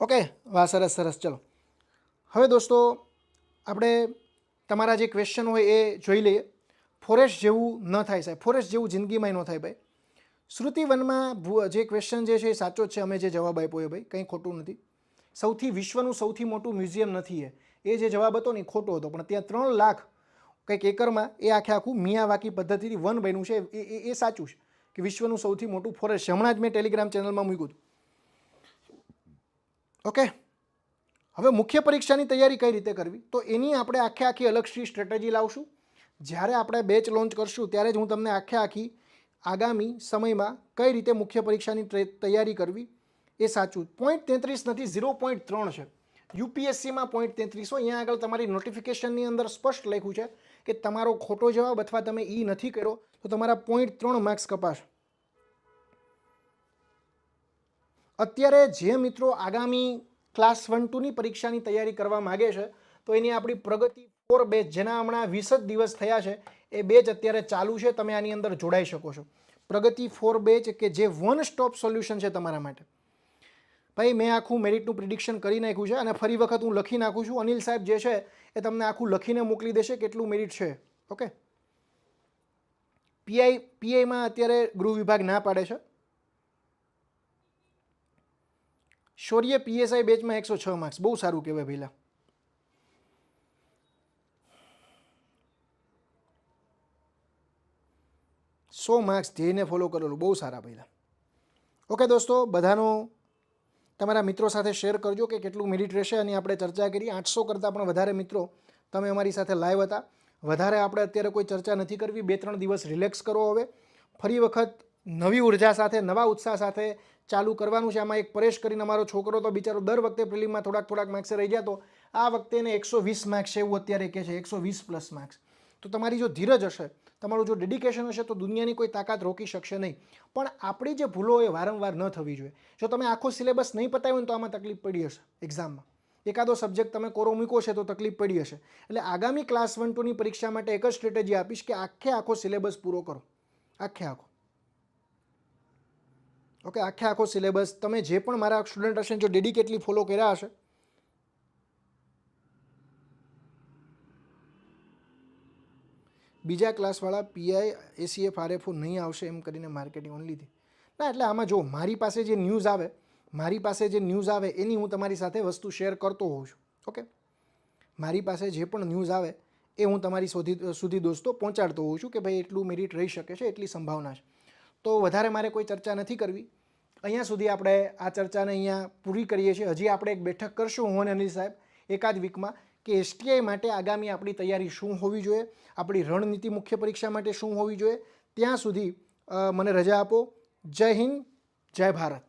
ઓકે વાહ, સરસ સરસ. ચલો. હવે દોસ્તો, આપણે તમારા જે ક્વેશ્ચન હોય એ જોઈ લઈએ. ફોરેસ્ટ જેવું ન થાય સાહેબ. ફોરેસ્ટ જેવું જિંદગીમાં ન થાય ભાઈ. શ્રુતિવનમાં જે ક્વેશ્ચન જે છે એ સાચો જ છે? અમે જે જવાબ આપ્યો એ ભાઈ, કંઈ ખોટું નથી. સૌથી વિશ્વનું સૌથી મોટું મ્યુઝિયમ નથી એ. એ જે જવાબ હતો ને ખોટો હતો. પણ ત્યાં ત્રણ લાખ કંઈક એકરમાં એ આખે આખું મિયાવાકી પદ્ધતિથી વન બન્યું છે. એ, એ- સાચું છે કે વિશ્વનું સૌથી મોટું ફોરેસ્ટ હમણાં જ મેં ટેલિગ્રામ ચેનલમાં મૂક્યું હતું. ઓકે હવે મુખ્ય પરીક્ષાની તૈયારી કઈ રીતે કરવી? તો એની આપણે આખે આખી અલગથી સ્ટ્રેટેજી લાવશું. જ્યારે આપણે બેચ લોન્ચ કરશું, ત્યારે જ હું તમને આખે આખી આગામી સમયમાં કઈ રીતે મુખ્ય પરીક્ષાની તૈયારી કરવી એ સાચું પોઈન્ટ તેત્રીસ નથી ઝીરો પોઈન્ટ ત્રણ છે. યુપીએસસીમાં પોઈન્ટ તેત્રીસ હોય, અહીંયા આગળ તમારી નોટિફિકેશનની અંદર સ્પષ્ટ લખ્યું છે કે તમારો ખોટો જવાબ અથવા તમે ઈ નથી કર્યો, તો તમારા પોઈન્ટ ત્રણ માર્ક્સ કપાશ. અત્યારે જે મિત્રો આગામી ક્લાસ વન ટુની પરીક્ષાની તૈયારી કરવા માગે છે, તો એની આપણી પ્રગતિ ફોર બેચ જેના હમણાં વીસ જ દિવસ થયા છે, એ બેચ અત્યારે ચાલુ છે, તમે આની અંદર જોડાઈ શકો છો. પ્રગતિ ફોર બેચ કે જે વન સ્ટોપ સોલ્યુશન છે તમારા માટે. ભાઈ, મેં આખું મેરિટનું પ્રિડિક્શન કરી નાખ્યું છે અને ફરી વખત હું લખી નાખું છું. અનિલ સાહેબ જે છે એ તમને આખું લખીને મોકલી દેશે કેટલું મેરિટ છે. ઓકે પીઆઈ પીઆઈમાં અત્યારે ગૃહ વિભાગ ના પાડે છે. શૌર્ય પીએસઆઈ બેચમાં એકસો છ માર્ક્સ બહુ સારું કહેવાય પહેલાં સો માર્ક્સ ધ્યેયને ફોલો કરેલું. બહુ સારા પહેલાં ઓકે દોસ્તો, બધાનો તમારા મિત્રો સાથે શેર કરજો કે કેટલું મેરિટ રહેશે અને આપણે ચર્ચા કરી. આઠસો કરતાં પણ વધારે મિત્રો તમે અમારી સાથે લાઈવ હતા. વધારે આપણે અત્યારે કોઈ ચર્ચા નથી કરવી. બે, ત્રણ દિવસ રિલેક્સ કરો હવે. ફરી વખત નવી ઊર્જા સાથે, નવા ઉત્સાહ સાથે ચાલુ કરવાનું છે. આમાં એક પરેશ કરીને અમારો છોકરો તો બિચારો દર વખતે પ્રિલિમમાં થોડાક થોડાક માર્ક્સે રહી જતો. આ વખતે એને એકસો વીસ માર્ક્સ છે એવું અત્યારે કહે છે. એકસો વીસ પ્લસ માર્ક્સ તો તમારી જો ધીરજ હશે તમારું જો ડેડિકેશન હશે તો દુનિયાની કોઈ તાકાત રોકી શકશે નહીં. પણ આપણી જે ભૂલો એ વારંવાર ન થવી જોઈએ. જો તમે આખો સિલેબસ નહીં પતાવ્યો ને તો આમાં તકલીફ પડી હશે એક્ઝામમાં એકાદો સબ્જેક્ટ તમે કોરો મૂકો છે તો તકલીફ પડી હશે. એટલે આગામી ક્લાસ વન ટુની પરીક્ષા માટે એક જ સ્ટ્રેટેજી આપીશ કે આખે આખો સિલેબસ પૂરો કરો. આખે આખો. ઓકે આખે આખો સિલેબસ તમે જે પણ મારા સ્ટુડન્ટ હશે જો ડેડિકેટલી ફોલો કર્યા હશે બીજા ક્લાસવાળા પીઆઈ એસીએફ આરએફઓ નહીં આવશે એમ કરીને માર્કેટિંગ ઓનલીથી ના, એટલે આમાં જો મારી પાસે જે ન્યૂઝ આવે, મારી પાસે જે ન્યૂઝ આવે એની હું તમારી સાથે વસ્તુ શેર કરતો હોઉં છું, ઓકે? મારી પાસે જે પણ ન્યૂઝ આવે એ હું તમારી સુધી સુધી દોસ્તો પહોંચાડતો હોઉં છું કે ભાઈ એટલું મેરિટ રહી શકે છે, એટલી સંભાવના છે. તો વધારે મારે કોઈ ચર્ચા નથી કરવી. અહીંયા સુધી આપણે આ ચર્ચાને અહીંયા પૂરી કરીએ છીએ. હજી આપણે એક બેઠક કરશું હું અને અનિલ સાહેબ એકાદ વીકમાં કે એસટીઆઈ માટે આગામી આપણી તૈયારી શું હોવી જોઈએ? આપણી રણનીતિ મુખ્ય પરીક્ષા માટે શું હોવી જોઈએ? ત્યાં સુધી મને રજા આપો. જય હિન્દ, જય ભારત.